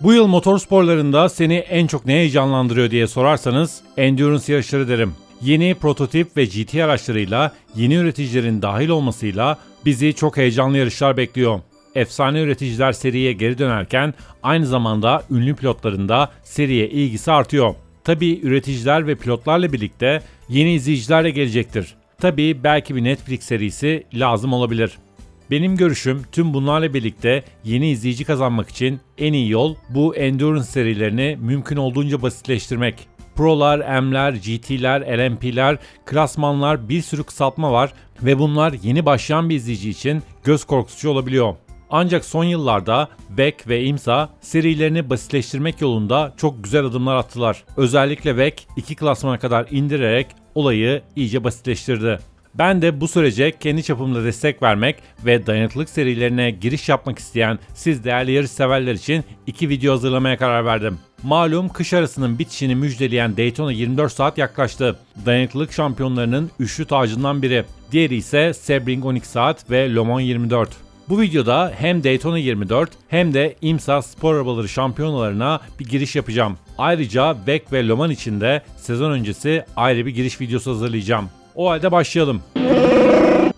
Bu yıl motorsporlarında seni en çok ne heyecanlandırıyor diye sorarsanız endurance yarışları derim. Yeni prototip ve GT araçlarıyla yeni üreticilerin dahil olmasıyla bizi çok heyecanlı yarışlar bekliyor. Efsane üreticiler seriye geri dönerken aynı zamanda ünlü pilotların da seriye ilgisi artıyor. Tabi üreticiler ve pilotlarla birlikte yeni izleyiciler de gelecektir. Tabi belki bir Netflix serisi lazım olabilir. Benim görüşüm tüm bunlarla birlikte yeni izleyici kazanmak için en iyi yol bu endurance serilerini mümkün olduğunca basitleştirmek. Pro'lar, M'ler, GT'ler, LMP'ler, klasmanlar bir sürü kısaltma var ve bunlar yeni başlayan bir izleyici için göz korkutucu olabiliyor. Ancak son yıllarda VEC ve IMSA serilerini basitleştirmek yolunda çok güzel adımlar attılar. Özellikle VEC iki klasmana kadar indirerek olayı iyice basitleştirdi. Ben de bu sürece kendi çapımda destek vermek ve dayanıklılık serilerine giriş yapmak isteyen siz değerli yarış severler için iki video hazırlamaya karar verdim. Malum kış arasının bitişini müjdeleyen Daytona 24 saat yaklaştı. Dayanıklılık şampiyonlarının üçlü tacından biri. Diğeri ise Sebring 12 saat ve Le Mans 24. Bu videoda hem Daytona 24 hem de IMSA spor arabaları şampiyonalarına bir giriş yapacağım. Ayrıca WEC ve Le Mans için de sezon öncesi ayrı bir giriş videosu hazırlayacağım. O halde başlayalım.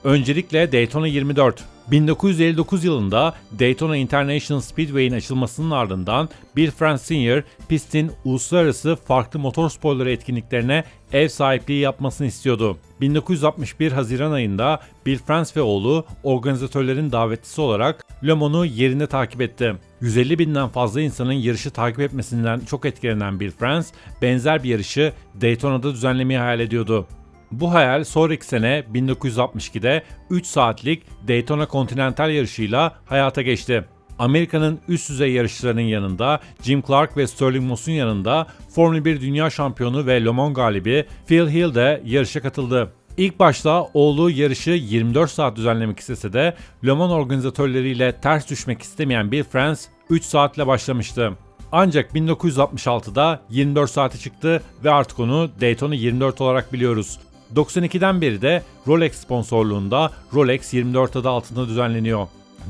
Öncelikle Daytona 24. 1959 yılında Daytona International Speedway'in açılmasının ardından Bill France Sr. pistin uluslararası farklı motorsporları etkinliklerine ev sahipliği yapmasını istiyordu. 1961 Haziran ayında Bill France ve oğlu organizatörlerin davetlisi olarak Le Mans'u yerinde takip etti. 150 binden fazla insanın yarışı takip etmesinden çok etkilenen Bill France, benzer bir yarışı Daytona'da düzenlemeyi hayal ediyordu. Bu hayal sonraki sene 1962'de 3 saatlik Daytona Continental yarışıyla hayata geçti. Amerika'nın üst düzey yarışçılarının yanında Jim Clark ve Sterling Moss'un yanında Formula 1 Dünya Şampiyonu ve Le Mans galibi Phil Hill de yarışa katıldı. İlk başta oğlu yarışı 24 saat düzenlemek istese de Le Mans organizatörleriyle ters düşmek istemeyen Bill France 3 saatle başlamıştı. Ancak 1966'da 24 saate çıktı ve artık onu Daytona 24 olarak biliyoruz. 92'den beri de Rolex sponsorluğunda Rolex 24 adı altında düzenleniyor.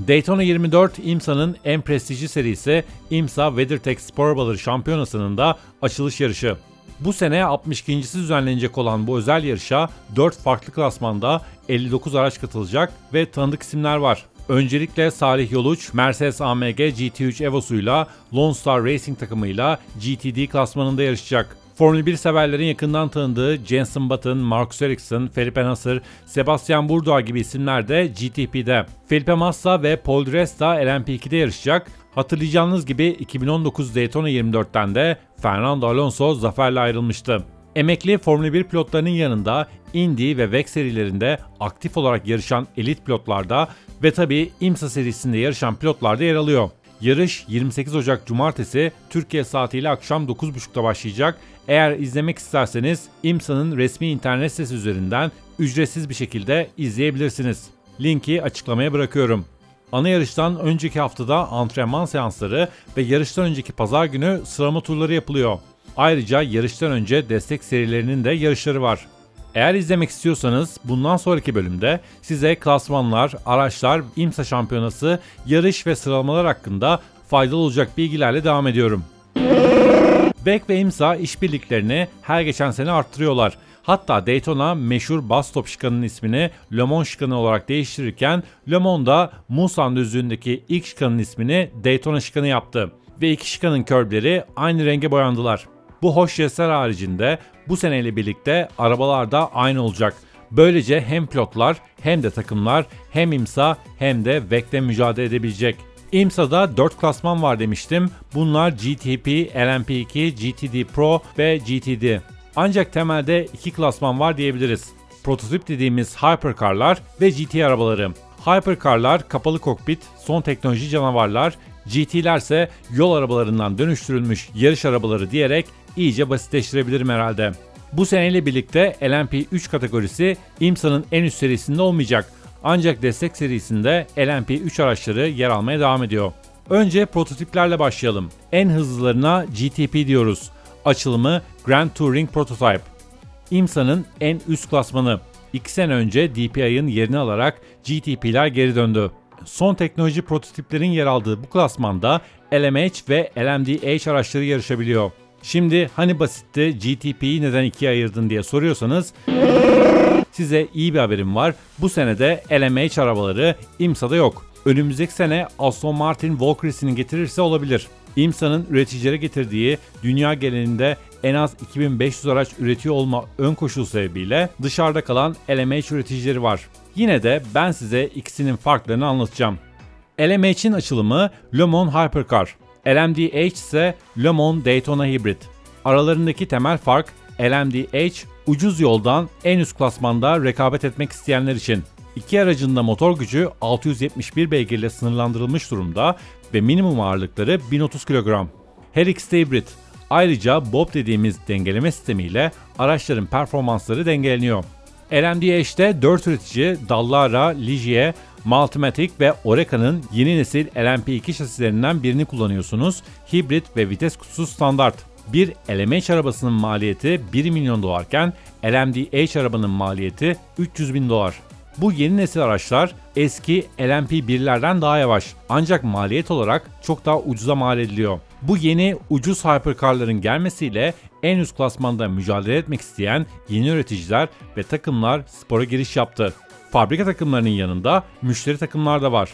Daytona 24 IMSA'nın en prestijli serisi IMSA WeatherTech Spor Arabaları Şampiyonası'nın da açılış yarışı. Bu sene 62.si düzenlenecek olan bu özel yarışa 4 farklı klasmanda 59 araç katılacak ve tanıdık isimler var. Öncelikle Salih Yoluç, Mercedes AMG GT3 Evo'suyla Lone Star Racing takımıyla GTD klasmanında yarışacak. Formula 1 severlerin yakından tanıdığı Jenson Button, Marcus Ericsson, Felipe Nasr, Sebastian Bourdais gibi isimler de GTP'de. Felipe Massa ve Paul Resta LMP2'de yarışacak. Hatırlayacağınız gibi 2019 Daytona 24'ten de Fernando Alonso zaferle ayrılmıştı. Emekli Formula 1 pilotlarının yanında Indy ve WEC serilerinde aktif olarak yarışan elit pilotlarda ve tabi IMSA serisinde yarışan pilotlarda yer alıyor. Yarış 28 Ocak Cumartesi Türkiye saatiyle akşam 9.30'da başlayacak. Eğer izlemek isterseniz IMSA'nın resmi internet sitesi üzerinden ücretsiz bir şekilde izleyebilirsiniz. Linki açıklamaya bırakıyorum. Ana yarıştan önceki haftada antrenman seansları ve yarıştan önceki pazar günü sıralama turları yapılıyor. Ayrıca yarıştan önce destek serilerinin de yarışları var. Eğer izlemek istiyorsanız bundan sonraki bölümde size klasmanlar, araçlar, IMSA şampiyonası, yarış ve sıralamalar hakkında faydalı olacak bilgilerle devam ediyorum. Beck ve IMSA işbirliklerini her geçen sene arttırıyorlar. Hatta Daytona meşhur bus stop şikanının ismini Le Mans şikanı olarak değiştirirken Le Mans da Mulsanne düzlüğündeki ilk şikanın ismini Daytona şikanı yaptı. Ve iki şikanın körbleri aynı renge boyandılar. Bu hoş jestler haricinde bu seneyle birlikte arabalar da aynı olacak. Böylece hem pilotlar hem de takımlar hem IMSA hem de VEC'te mücadele edebilecek. IMSA'da 4 klasman var demiştim. Bunlar GTP, LMP2, GTD Pro ve GTD. Ancak temelde 2 klasman var diyebiliriz. Prototip dediğimiz hypercarlar ve GT arabaları. Hypercarlar kapalı kokpit, son teknoloji canavarlar, GT'ler ise yol arabalarından dönüştürülmüş yarış arabaları diyerek iyice basitleştirebilirim herhalde. Bu seneyle birlikte LMP3 kategorisi IMSA'nın en üst serisinde olmayacak. Ancak destek serisinde LMP3 araçları yer almaya devam ediyor. Önce prototiplerle başlayalım. En hızlılarına GTP diyoruz. Açılımı Grand Touring Prototype. IMSA'nın en üst klasmanı. 2 sene önce DPI'ın yerini alarak GTP'ler geri döndü. Son teknoloji prototiplerin yer aldığı bu klasmanda LMH ve LMDH araçları yarışabiliyor. Şimdi hani basitti GTP'yi neden ikiye ayırdın diye soruyorsanız size iyi bir haberim var. Bu senede LMH arabaları IMSA'da yok. Önümüzdeki sene Aston Martin Valkyrie'sini getirirse olabilir. IMSA'nın üreticilere getirdiği dünya genelinde en az 2500 araç üretiyor olma ön koşulu sebebiyle dışarıda kalan LMH üreticileri var. Yine de ben size ikisinin farklarını anlatacağım. LMH'in açılımı Le Mans Hypercar. LMDH ise Le Mans Daytona Hybrid. Aralarındaki temel fark LMDH ucuz yoldan en üst klasmanda rekabet etmek isteyenler için. İki aracın da motor gücü 671 beygirle sınırlandırılmış durumda ve minimum ağırlıkları 1030 kilogram. Her ikisi de. Ayrıca Bob dediğimiz dengeleme sistemiyle araçların performansları dengeleniyor. LMDH'de 4 üretici Dallara, Ligier, Multimatic ve Oreca'nın yeni nesil LMP2 şasilerinden birini kullanıyorsunuz. Hibrit ve vites kutusu standart. Bir LMH arabasının maliyeti 1 milyon dolarken LMDH arabanın maliyeti 300 bin dolar. Bu yeni nesil araçlar eski LMP1'lerden daha yavaş ancak maliyet olarak çok daha ucuza mal ediliyor. Bu yeni ucuz hypercarların gelmesiyle en üst klasmanda mücadele etmek isteyen yeni üreticiler ve takımlar spora giriş yaptı. Fabrika takımlarının yanında müşteri takımlar da var.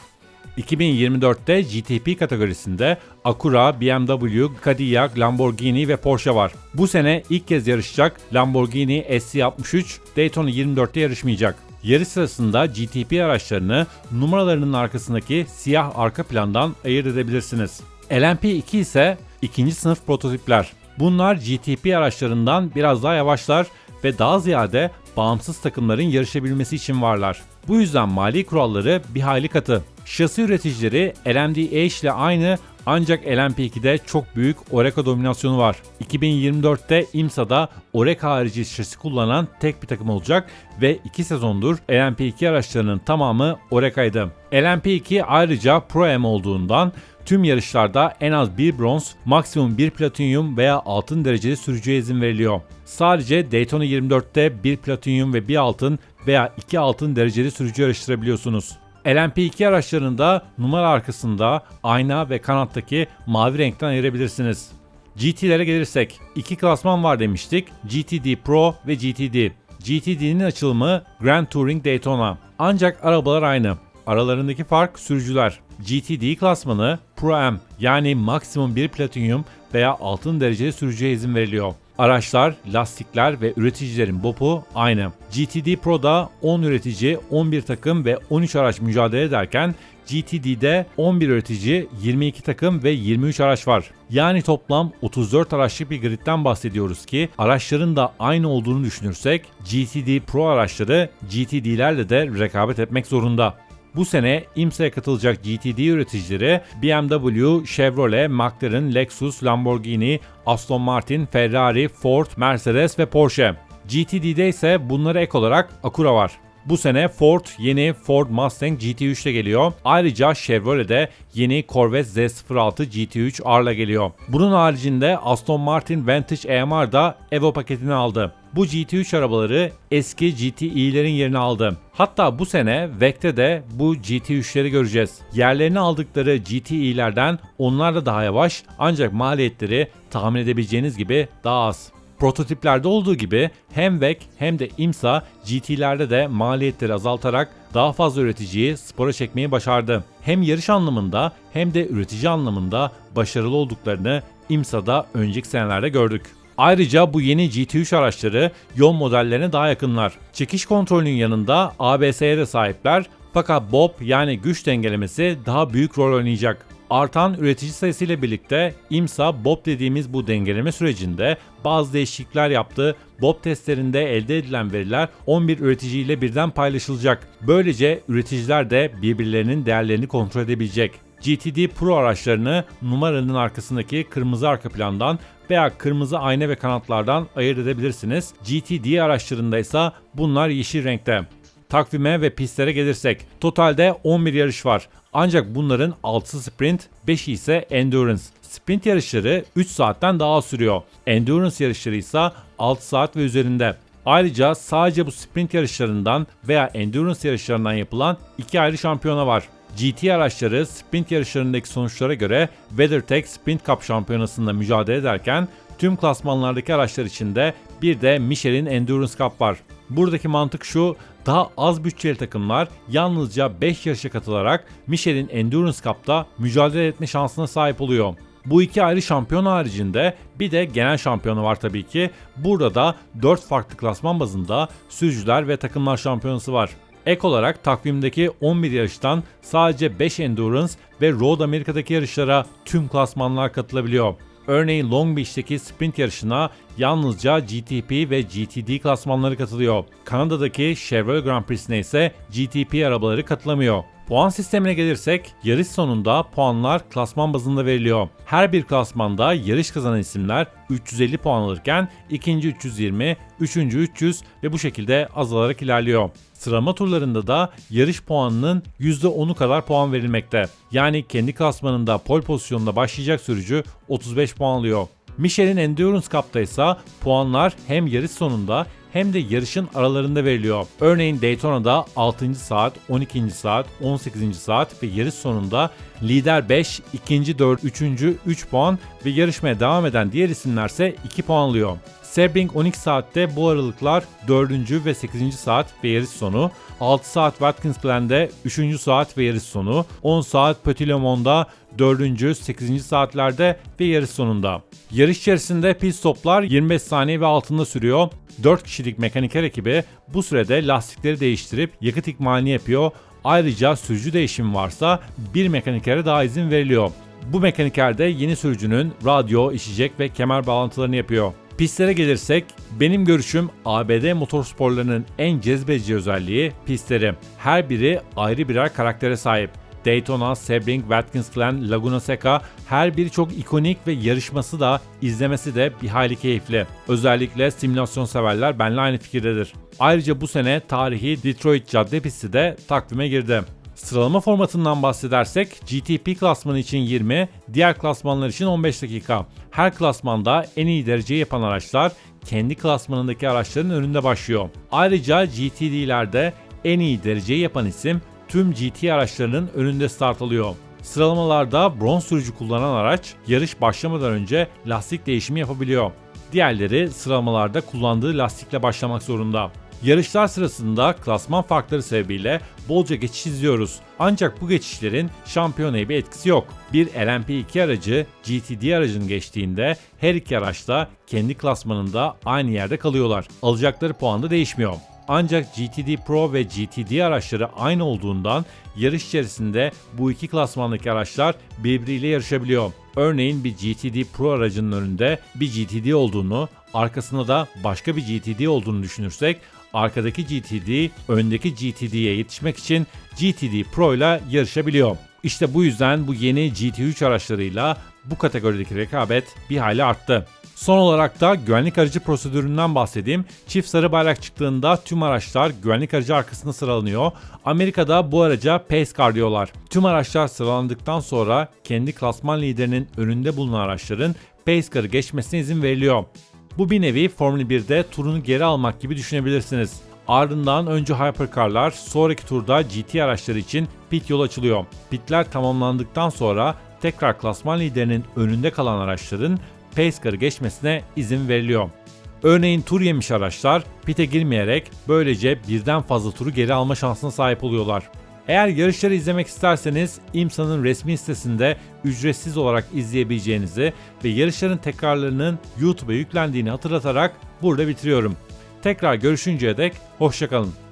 2024'te GTP kategorisinde Acura, BMW, Cadillac, Lamborghini ve Porsche var. Bu sene ilk kez yarışacak Lamborghini SC63 Daytona 24'te yarışmayacak. Yarış sırasında GTP araçlarını numaralarının arkasındaki siyah arka plandan ayırt edebilirsiniz. LMP2 ise ikinci sınıf prototipler. Bunlar GTP araçlarından biraz daha yavaşlar ve daha ziyade bağımsız takımların yarışabilmesi için varlar. Bu yüzden mali kuralları bir hayli katı. Şasi üreticileri LMDH ile aynı ancak LMP2'de çok büyük Oreca dominasyonu var. 2024'te IMSA'da Oreca harici şasi kullanan tek bir takım olacak ve 2 sezondur LMP2 araçlarının tamamı Oreca'ydı. LMP2 ayrıca Pro-M olduğundan tüm yarışlarda en az bir bronz, maksimum bir platinyum veya altın dereceli sürücüye izin veriliyor. Sadece Daytona 24'te bir platinyum ve bir altın veya iki altın dereceli sürücü yarıştırabiliyorsunuz. LMP2 araçlarında numara arkasında ayna ve kanattaki mavi renkten ayırabilirsiniz. GT'lere gelirsek, iki klasman var demiştik. GTD Pro ve GTD. GTD'nin açılımı Grand Touring Daytona. Ancak arabalar aynı. Aralarındaki fark sürücüler. GTD klasmanı Pro-M yani maksimum bir platinyum veya altın dereceli sürücüye izin veriliyor. Araçlar, lastikler ve üreticilerin BOP'u aynı. GTD Pro'da 10 üretici, 11 takım ve 13 araç mücadele ederken GTD'de 11 üretici, 22 takım ve 23 araç var. Yani toplam 34 araçlık bir gridden bahsediyoruz ki araçların da aynı olduğunu düşünürsek GTD Pro araçları GTD'lerle de rekabet etmek zorunda. Bu sene IMSA'ya katılacak GTD üreticileri BMW, Chevrolet, McLaren, Lexus, Lamborghini, Aston Martin, Ferrari, Ford, Mercedes ve Porsche. GTD'de ise bunlara ek olarak Acura var. Bu sene Ford yeni Ford Mustang GT3 ile geliyor. Ayrıca Chevrolet'de yeni Corvette Z06 GT3 R'la geliyor. Bunun haricinde Aston Martin Vantage AMR da Evo paketini aldı. Bu GT3 arabaları eski GTE'lerin yerini aldı. Hatta bu sene VEC'te de bu GT3'leri göreceğiz. Yerlerini aldıkları GTE'lerden onlar da daha yavaş ancak maliyetleri tahmin edebileceğiniz gibi daha az. Prototiplerde olduğu gibi hem VEC hem de IMSA GT'lerde de maliyetleri azaltarak daha fazla üreticiyi spora çekmeyi başardı. Hem yarış anlamında hem de üretici anlamında başarılı olduklarını IMSA'da önceki senelerde gördük. Ayrıca bu yeni GT3 araçları yol modellerine daha yakınlar. Çekiş kontrolünün yanında ABS'ye de sahipler fakat BOP yani güç dengelemesi daha büyük rol oynayacak. Artan üretici sayısıyla birlikte IMSA BOP dediğimiz bu dengeleme sürecinde bazı değişiklikler yaptı. BOP testlerinde elde edilen veriler 11 üreticiyle birden paylaşılacak. Böylece üreticiler de birbirlerinin değerlerini kontrol edebilecek. GTD Pro araçlarını numaranın arkasındaki kırmızı arka plandan veya kırmızı ayna ve kanatlardan ayırt edebilirsiniz. GTD araçlarında ise bunlar yeşil renkte. Takvime ve pistlere gelirsek totalde 11 yarış var. Ancak bunların 6'sı sprint, 5'i ise endurance. Sprint yarışları 3 saatten daha sürüyor. Endurance yarışları ise 6 saat ve üzerinde. Ayrıca sadece bu sprint yarışlarından veya endurance yarışlarından yapılan iki ayrı şampiyona var. GT araçları sprint yarışlarındaki sonuçlara göre WeatherTech Sprint Cup şampiyonasında mücadele ederken tüm klasmanlardaki araçlar içinde bir de Michelin Endurance Cup var. Buradaki mantık şu, daha az bütçeli takımlar yalnızca 5 yarışa katılarak Michelin Endurance Cup'ta mücadele etme şansına sahip oluyor. Bu iki ayrı şampiyon haricinde bir de genel şampiyonu var tabii ki. Burada da 4 farklı klasman bazında sürücüler ve takımlar şampiyonası var. Ek olarak takvimdeki 11 yarıştan sadece 5 Endurance ve Road Amerika'daki yarışlara tüm klasmanlar katılabiliyor. Örneğin Long Beach'teki sprint yarışına yalnızca GTP ve GTD klasmanları katılıyor. Kanada'daki Chevrolet Grand Prix'sine ise GTP arabaları katılamıyor. Puan sistemine gelirsek yarış sonunda puanlar klasman bazında veriliyor. Her bir klasmanda yarış kazanan isimler 350 puan alırken ikinci 320, üçüncü 300 ve bu şekilde azalarak ilerliyor. Sıralama turlarında da yarış puanının %10'u kadar puan verilmekte. Yani kendi klasmanında pol pozisyonunda başlayacak sürücü 35 puan alıyor. Michelin Endurance Cup'ta ise puanlar hem yarış sonunda hem de yarışın aralarında veriliyor. Örneğin Daytona'da 6. saat, 12. saat, 18. saat ve yarış sonunda lider 5, ikinci 4, 3. 3 puan ve yarışmaya devam eden diğer isimlerse 2 puan alıyor. Sebring 12 saatte bu aralıklar 4. ve 8. saat ve yarış sonu, 6 saat Watkins Glen'de 3. saat ve yarış sonu, 10 saat Petit Le Monde'da 4. 8. saatlerde ve yarış sonunda. Yarış içerisinde pit stoplar 25 saniye ve altında sürüyor. 4 kişilik mekaniker ekibi bu sürede lastikleri değiştirip yakıt ikmalini yapıyor. Ayrıca sürücü değişimi varsa bir mekanikere daha izin veriliyor. Bu mekaniker de yeni sürücünün radyo, içecek ve kemer bağlantılarını yapıyor. Pistlere gelirsek benim görüşüm ABD motorsporlarının en cezbedici özelliği pistleri. Her biri ayrı birer karaktere sahip. Daytona, Sebring, Watkins Glen, Laguna Seca her biri çok ikonik ve yarışması da izlemesi de bir hayli keyifli. Özellikle simülasyon severler benimle aynı fikirdedir. Ayrıca bu sene tarihi Detroit cadde pisti de takvime girdi. Sıralama formatından bahsedersek GTP klasmanı için 20, diğer klasmanlar için 15 dakika. Her klasmanda en iyi dereceyi yapan araçlar kendi klasmanındaki araçların önünde başlıyor. Ayrıca GTD'lerde en iyi dereceyi yapan isim tüm GT araçlarının önünde start alıyor. Sıralamalarda bronz sürücü kullanan araç yarış başlamadan önce lastik değişimi yapabiliyor. Diğerleri sıralamalarda kullandığı lastikle başlamak zorunda. Yarışlar sırasında klasman farkları sebebiyle bolca geçiş izliyoruz. Ancak bu geçişlerin şampiyonaya bir etkisi yok. Bir LMP2 aracı GTD aracını geçtiğinde her iki araç da kendi klasmanında aynı yerde kalıyorlar. Alacakları puan da değişmiyor. Ancak GTD Pro ve GTD araçları aynı olduğundan yarış içerisinde bu iki klasmandaki araçlar birbiriyle yarışabiliyor. Örneğin bir GTD Pro aracının önünde bir GTD olduğunu, arkasında da başka bir GTD olduğunu düşünürsek arkadaki GTD öndeki GTD'ye yetişmek için GTD Pro ile yarışabiliyor. İşte bu yüzden bu yeni GT3 araçlarıyla bu kategorideki rekabet bir hayli arttı. Son olarak da güvenlik aracı prosedüründen bahsedeyim. Çift sarı bayrak çıktığında tüm araçlar güvenlik aracı arkasında sıralanıyor. Amerika'da bu araca Pace Car diyorlar. Tüm araçlar sıralandıktan sonra kendi klasman liderinin önünde bulunan araçların Pace Car'ı geçmesine izin veriliyor. Bu bir nevi Formula 1'de turunu geri almak gibi düşünebilirsiniz. Ardından önce Hypercar'lar, sonraki turda GT araçları için pit yol açılıyor. Pitler tamamlandıktan sonra tekrar klasman liderinin önünde kalan araçların pace car'ı geçmesine izin veriliyor. Örneğin tur yemiş araçlar pite girmeyerek böylece birden fazla turu geri alma şansına sahip oluyorlar. Eğer yarışları izlemek isterseniz IMSA'nın resmi sitesinde ücretsiz olarak izleyebileceğinizi ve yarışların tekrarlarının YouTube'a yüklendiğini hatırlatarak burada bitiriyorum. Tekrar görüşünceye dek hoşçakalın.